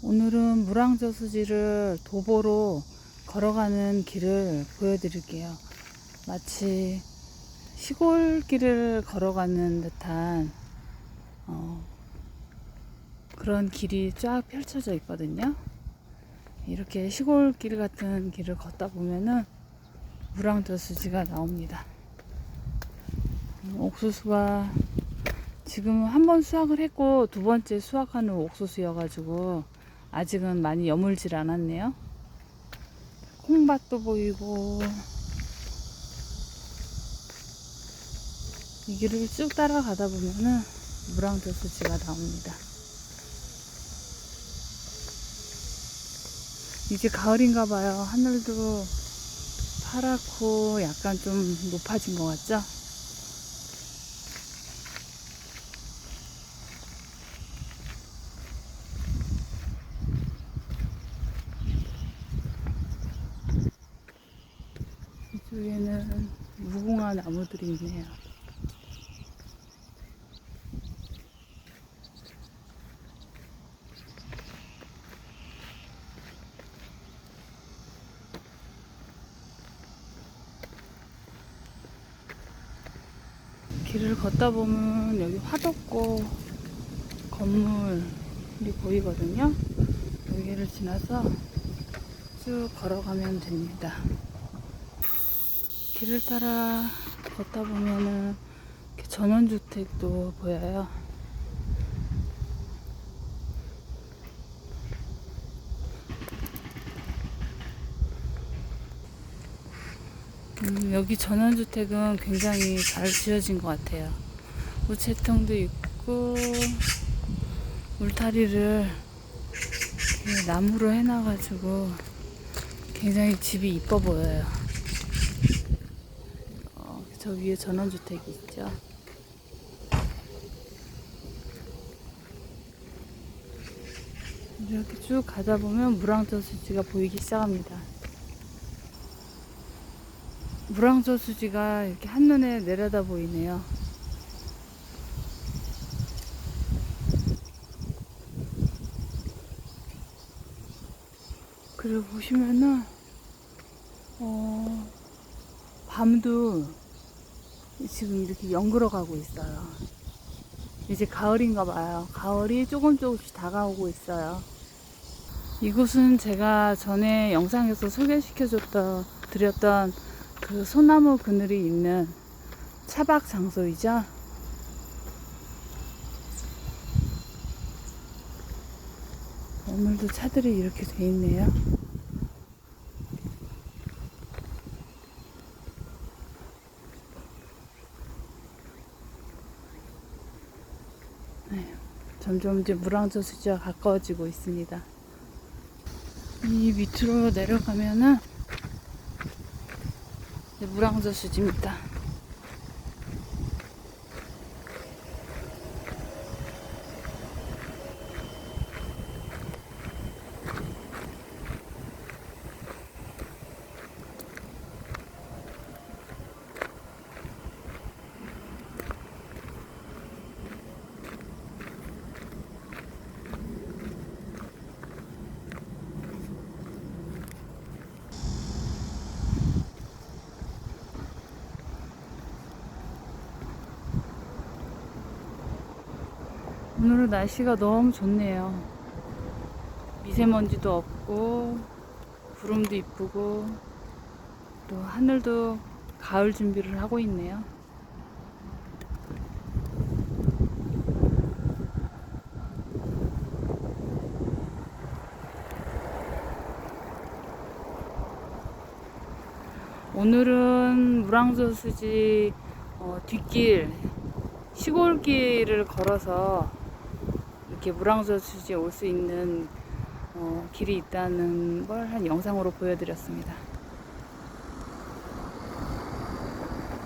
오늘은 물왕저수지를 도보로 걸어가는 길을 보여드릴게요. 마치 시골길을 걸어가는 듯한 어, 그런 길이 쫙 펼쳐져 있거든요. 이렇게 시골길 같은 길을 걷다 보면은 물왕저수지가 나옵니다. 음, 옥수수가 지금 한 번 수확을 했고 두 번째 수확하는 옥수수여가지고 아직은 많이 여물질 않았네요. 콩밭도 보이고 이 길을 쭉 따라가다 보면은 물왕저수지가 나옵니다. 이제 가을인가 봐요. 하늘도 파랗고 약간 좀 높아진 것 같죠? 이쪽에는 무궁화 나무들이 있네요. 길을 걷다 보면 여기 화덕고 건물이 보이거든요. 여기를 지나서 쭉 걸어가면 됩니다. 길을 따라 걷다 보면은 전원주택도 보여요. 음, 여기 전원주택은 굉장히 잘 지어진 것 같아요. 우체통도 있고, 울타리를 나무로 해놔가지고 굉장히 집이 이뻐 보여요. 어, 저 위에 전원주택이 있죠. 이렇게 쭉 가다 보면 물왕저수지가 보이기 시작합니다. 물왕저수지가 이렇게 한눈에 내려다 보이네요. 그리고 보시면은 어, 밤도 지금 이렇게 연그러 가고 있어요. 이제 가을인가 봐요. 가을이 조금 조금씩 다가오고 있어요. 이곳은 제가 전에 영상에서 소개시켜줬던 드렸던 그 소나무 그늘이 있는 차박 장소이죠. 오늘도 차들이 이렇게 돼 있네요. 점점 이제 물왕저수지와 가까워지고 있습니다. 이 밑으로 내려가면은 이제 물왕저수지입니다. 오늘은 날씨가 너무 좋네요. 미세먼지도 없고, 구름도 이쁘고, 또 하늘도 가을 준비를 하고 있네요. 오늘은 물왕저수지 어, 뒷길 시골길을 걸어서 이렇게 물왕저수지에 올 수 있는 어, 길이 있다는 걸 한 영상으로 보여드렸습니다.